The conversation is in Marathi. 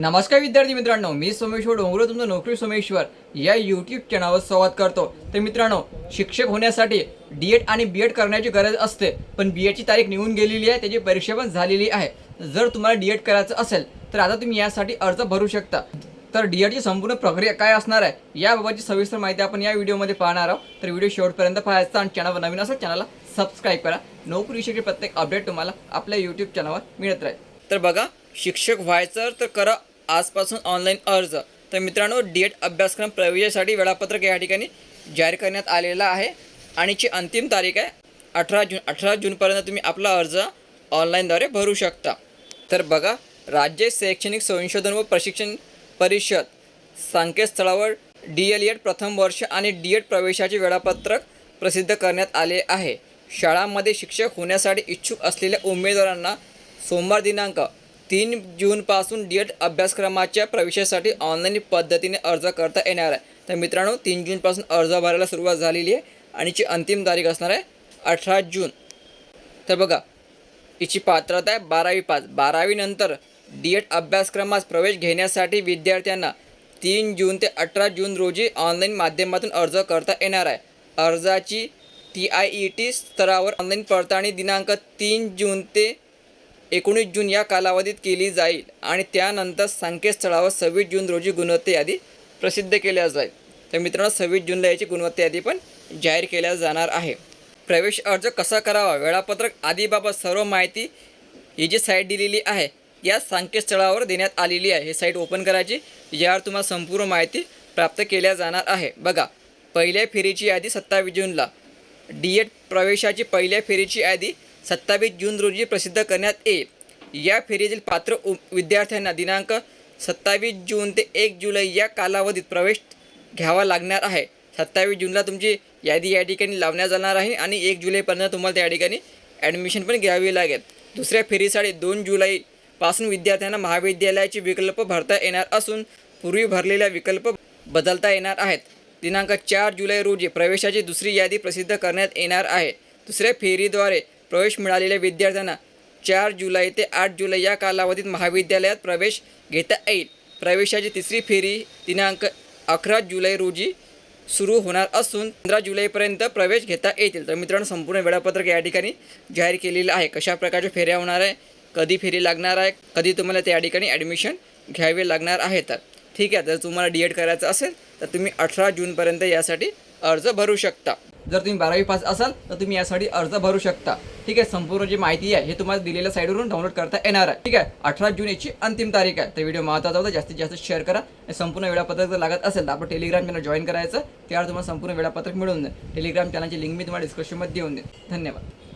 नमस्कार विद्यार्थी मित्रांनो मी सोमेश्वर डोंगरे तुमचं नोकरी सोमेश्वर या यूट्यूब चॅनलवर संवाद करतो. तर मित्रांनो शिक्षक होण्यासाठी डी एड आणि बी एड करण्याची गरज असते पण बी एडची तारीख निघून गेलेली आहे त्याची परीक्षा पण झालेली आहे. जर तुम्हाला डी एड करायचं असेल तर आता तुम्ही यासाठी अर्ज भरू शकता. तर डी एडची संपूर्ण प्रक्रिया काय असणार आहे याबाबतची सविस्तर माहिती आपण या व्हिडिओमध्ये पाहणार आहोत. तर व्हिडिओ शेवटपर्यंत पाहायचा आणि चॅनलवर नवीन असेल चॅनलला सबस्क्राईब करा. नोकरीविषयी प्रत्येक अपडेट तुम्हाला आपल्या यूट्यूब चॅनलवर मिळत राहील. तर बघा शिक्षक व्हायचं तर करा आजपासून ऑनलाईन अर्ज. तर मित्रांनो डी एड अभ्यासक्रम प्रवेशासाठी वेळापत्रक या ठिकाणी जाहीर करण्यात आलेला आहे. आणि ची अंतिम तारीख आहे अठरा जून. अठरा जूनपर्यंत तुम्ही आपला अर्ज ऑनलाईनद्वारे भरू शकता. तर बघा राज्य शैक्षणिक संशोधन व प्रशिक्षण परिषद संकेतस्थळावर डी एल एड प्रथम वर्ष आणि डी एड प्रवेशाचे वेळापत्रक प्रसिद्ध करण्यात आले आहे. शाळांमध्ये शिक्षक होण्यासाठी इच्छुक असलेल्या उमेदवारांना सोमवार दिनांक तीन जूनपासून डी एड अभ्यासक्रमाच्या प्रवेशासाठी ऑनलाईन पद्धतीने अर्ज करता येणार आहे. तर मित्रांनो तीन जूनपासून अर्ज भरायला सुरुवात झालेली आहे आणि ची अंतिम तारीख असणार आहे अठरा जून. तर बघा हिची पात्रता आहे बारावी पास. बारावीनंतर डी एड अभ्यासक्रमास प्रवेश घेण्यासाठी विद्यार्थ्यांना तीन जून ते अठरा जून रोजी ऑनलाईन माध्यमातून अर्ज करता येणार आहे. अर्जाची टी आय ई टी स्तरावर ऑनलाईन पडताळणी दिनांक तीन जून ते एकोणीस जून या कालावधीत केली जाईल आणि त्यानंतर संकेतस्थळावर सव्वीस जून रोजी गुणवत्ता यादी प्रसिद्ध केल्या जाईल. तर मित्रांनो सव्वीस जूनला याची गुणवत्ता यादी पण जाहीर केल्या जाणार आहे. प्रवेश अर्ज कसा करावा? वेळापत्रक आदीबाबत सर्व माहिती ही जी साईट दिलेली आहे या संकेतस्थळावर देण्यात आलेली आहे. ही साईट ओपन करायची यावर तुम्हाला संपूर्ण माहिती प्राप्त केल्या जाणार आहे. बघा पहिल्या फेरीची यादी सत्तावीस जूनला. डी एड प्रवेशाची पहिल्या फेरीची यादी सत्तावीस जून रोजी प्रसिद्ध करण्यात येईल. या फेरीतील पात्र उ विद्यार्थ्यांना दिनांक सत्तावीस जून ते एक जुलै या कालावधीत प्रवेश घ्यावा लागणार आहे. सत्तावीस जूनला तुमची यादी या ठिकाणी लावण्यात जाणार आहे आणि एक जुलैपर्यंत तुम्हाला त्या ठिकाणी ॲडमिशन पण घ्यावी लागेल. दुसऱ्या फेरीसाठी दोन जुलैपासून विद्यार्थ्यांना महाविद्यालयाचे विकल्प भरता येणार असून पूर्वी भरलेल्या विकल्प बदलता येणार आहेत. दिनांक चार जुलै रोजी प्रवेशाची दुसरी यादी प्रसिद्ध करण्यात येणार आहे. दुसऱ्या फेरीद्वारे प्रवेश मिळालेल्या विद्यार्थ्यांना चार जुलै ते आठ जुलै या कालावधीत महाविद्यालयात प्रवेश घेता येईल. प्रवेशाची तिसरी फेरी दिनांक अकरा जुलै रोजी सुरू होणार असून पंधरा जुलैपर्यंत प्रवेश घेता येतील. तर मित्रांनो संपूर्ण वेळापत्रक या ठिकाणी जाहीर केलेलं आहे. कशा प्रकारच्या फेऱ्या होणार आहे कधी फेरी लागणार आहे कधी तुम्हाला त्या ठिकाणी ॲडमिशन घ्यावे लागणार आहे तर. ठीक आहे जर तुम्हाला डी एड करायचं असेल तर तुम्ही अठरा जूनपर्यंत यासाठी अर्ज भरू शकता. जर तुम्ही बारावी पास असाल तर तुम्ही यासाठी अर्ज भरू शकता. ठीक आहे संपूर्ण जी माहिती आहे हे तुम्हाला दिलेल्या साईडवरून डाउनलोड करता येणार आहे. ठीक आहे अठरा जून याची अंतिम तारीख आहे. तर व्हिडिओ महत्त्वाचा होता जास्तीत जास्त शेअर करा. आणि संपूर्ण वेळापत्रक जर लागत असेल तर आपण टेलिग्राम चॅनल जॉईन करायचं. त्यावर तुम्हाला संपूर्ण वेळापत्रक मिळून जाईल. टेलिग्राम चॅनलची लिंक मी तुम्हाला डिस्क्रिप्शनमध्ये देऊन देईन. धन्यवाद.